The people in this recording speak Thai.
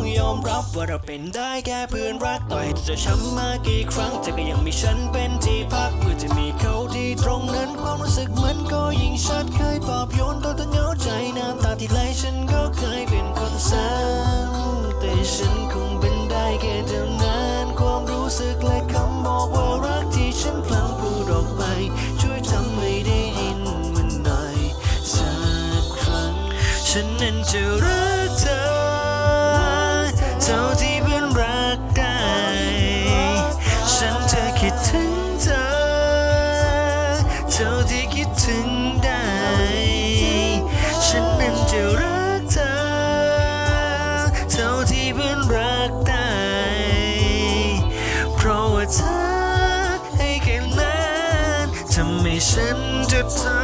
ต้องยอมรับว่าเราเป็นได้แค่เพื่อนรักต่อให้จะช้ำมากี่ครั้งแต่ก็ยังมีฉันเป็นที่พักเมื่อจะมีเขาที่ตรงนั้นความรู้สึกมันก็ยิ่งชัดเคยปอบโยนตอนต้งเหงาใจน้ำตาที่ไหลฉันก็เคยเป็นคนซ้ำแต่ฉันคงเป็นได้แค่เท่านั้นความรู้สึกและคำบอกว่ารักที่ฉันพลังพูดออกไปช่วยทำให้ได้ยินมันหน่อยสักครั้งฉันนั้นจะรัก คิดถึงเธอ เท่าที่คิดถึงได้ ฉันนั้นจะรักเธอ เท่าที่เพื่อนรักได้ เพราะว่าเธอให้แค่นั้นทำให้ฉันจะทำ